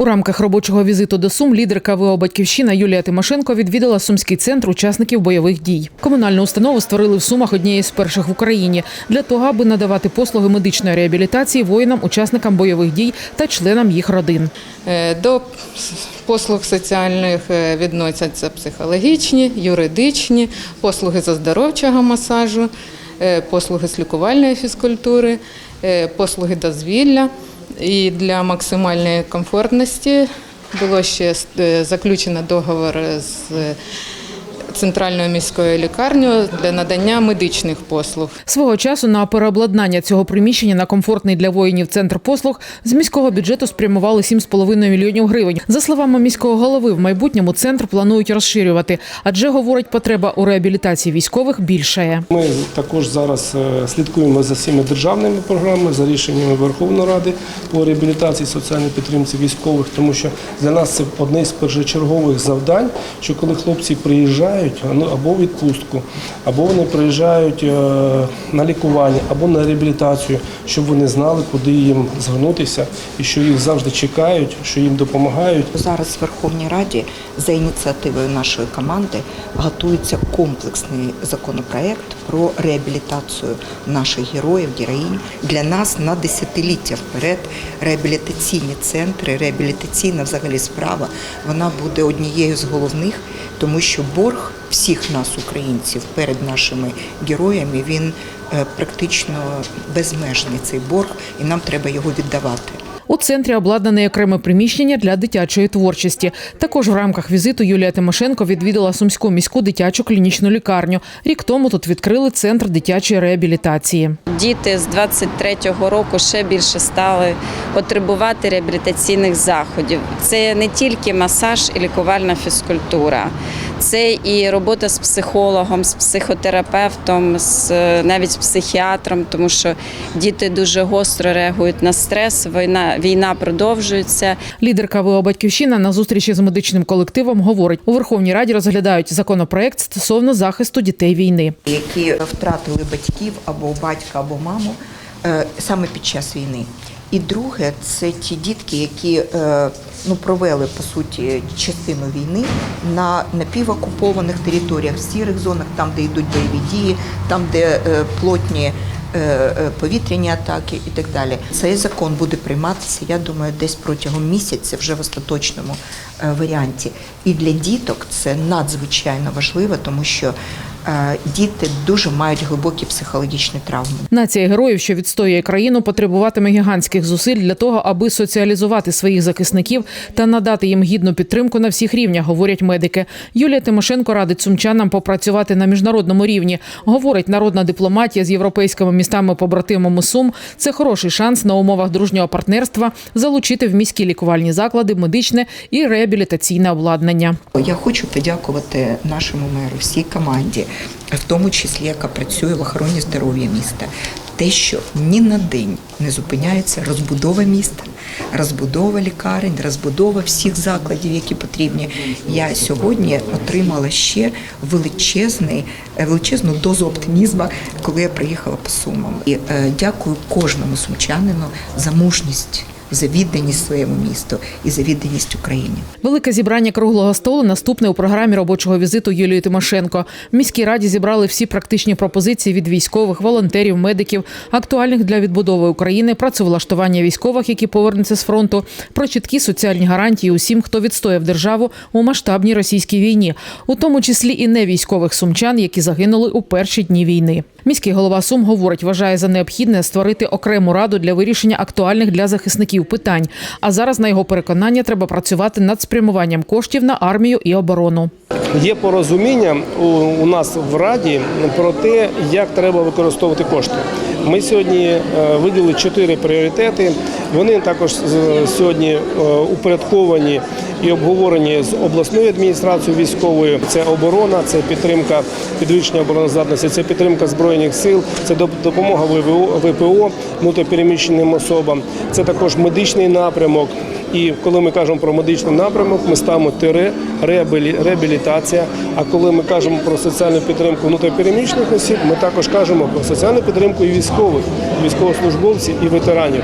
У рамках робочого візиту до Сум лідерка ВО Батьківщина Юлія Тимошенко відвідала Сумський центр учасників бойових дій. Комунальну установу створили в Сумах однією з перших в Україні для того, аби надавати послуги медичної реабілітації воїнам, учасникам бойових дій та членам їх родин. Е, До послуг соціальних е, відносяться психологічні, юридичні, послуги з оздоровчого масажу, е, послуги з лікувальної фізкультури, послуги дозвілля. І для максимальної комфортності було ще е, заключено договор з центральною міською лікарнею для надання медичних послуг. Свого часу на переобладнання цього приміщення на комфортний для воїнів центр послуг з міського бюджету спрямували 7,5 мільйонів гривень. За словами міського голови, в майбутньому центр планують розширювати, адже говорить, потреба у реабілітації військових більшає. Ми також зараз е, слідкуємо за всіма державними програмами, за рішеннями Верховної Ради по реабілітації соціальній підтримці військових, тому що для нас це одне з першочергових завдань, що коли хлопці приїжджають ну, або в відпустку, або вони приїжджають е, на лікування, або на реабілітацію, щоб вони знали, куди їм звернутися, і що їх завжди чекають, що їм допомагають. Зараз в Верховній Раді за ініціативою нашої команди готується комплексний законопроект про реабілітацію наших героїв, героїнь. Для нас на десятиліття вперед реабілітаційні центри, реабілітаційна взагалі справа, вона буде однією з головних, тому що борг всіх нас, українців, перед нашими героями, він е, практично безмежний цей борг, і нам треба його віддавати. У центрі обладнане окреме приміщення для дитячої творчості. Також в рамках візиту Юлія Тимошенко відвідала Сумську міську дитячу клінічну лікарню. Рік тому тут відкрили центр дитячої реабілітації. Діти з 23-го року ще більше стали потребувати реабілітаційних заходів. Це не тільки масаж і лікувальна фізкультура, це і робота з психологом, з психотерапевтом, з навіть з психіатром, тому що діти дуже гостро реагують на стрес. Війна війна продовжується. Лідерка ВО Батьківщина на зустрічі з медичним колективом говорить, у Верховній Раді розглядають законопроект стосовно захисту дітей війни. які втратили батьків або батька, або маму е, саме під час війни. І друге, це ті дітки, які е, ну провели по суті частину війни на напівокупованих територіях, в сірих зонах, там, де йдуть бойові дії, там, де е, плотні. е, Повітряні атаки і так далі. Цей закон буде прийматися, я думаю, десь протягом місяця, вже в остаточному варіанті. І для діток це надзвичайно важливо, тому що діти дуже мають глибокі психологічні травми. Нація героїв, що відстоює країну, потребуватиме гігантських зусиль для того, аби соціалізувати своїх захисників та надати їм гідну підтримку на всіх рівнях, говорять медики. Юлія Тимошенко радить сумчанам попрацювати на міжнародному рівні. Говорить, народна дипломатія з європейськими містами побратимами Сум це хороший шанс на умовах дружнього партнерства залучити в міські лікувальні заклади медичне і реабілітаційне обладнання. Я хочу подякувати нашому меру, всій команді, в тому числі, яка працює в охороні здоров'я міста. Те, що ні на день не зупиняється розбудова міста, розбудова лікарень, розбудова всіх закладів, які потрібні. Я сьогодні отримала ще величезний, е, величезну дозу оптимізму, коли я приїхала по сумам. І е, дякую кожному сумчанину за мужність, за відданість своєму місту і за відданість Україні. Велике зібрання круглого столу наступне у програмі робочого візиту Юлії Тимошенко. В міській раді зібрали всі практичні пропозиції від військових, волонтерів, медиків, актуальних для відбудови України, працевлаштування військових, які повернуться з фронту, про чіткі соціальні гарантії усім, хто відстояв державу у масштабній російській війні, у тому числі і не військових сумчан, які загинули у перші дні війни. Міський голова Сум говорить, вважає за необхідне створити окрему раду для вирішення актуальних для захисників питань. А зараз, на його переконання, треба працювати над спрямуванням коштів на армію і оборону. Є порозуміння у, у нас в Раді про те, як треба використовувати кошти. Ми сьогодні е, виділили чотири пріоритети. Вони також сьогодні е, упорядковані і обговорені з обласною адміністрацією військовою. Це оборона, це підтримка підвищення обороноздатності, це підтримка збройних сил, це допомога ВПО внутрішньопереміщеним особам. Це також медичний напрямок. І коли ми кажемо про медичний напрямок, ми ставимо тире реабілі- реабілітація. А коли ми кажемо про соціальну підтримку внутрішньопереміщених осіб, ми також кажемо про соціальну підтримку і військових, військовослужбовців і ветеранів.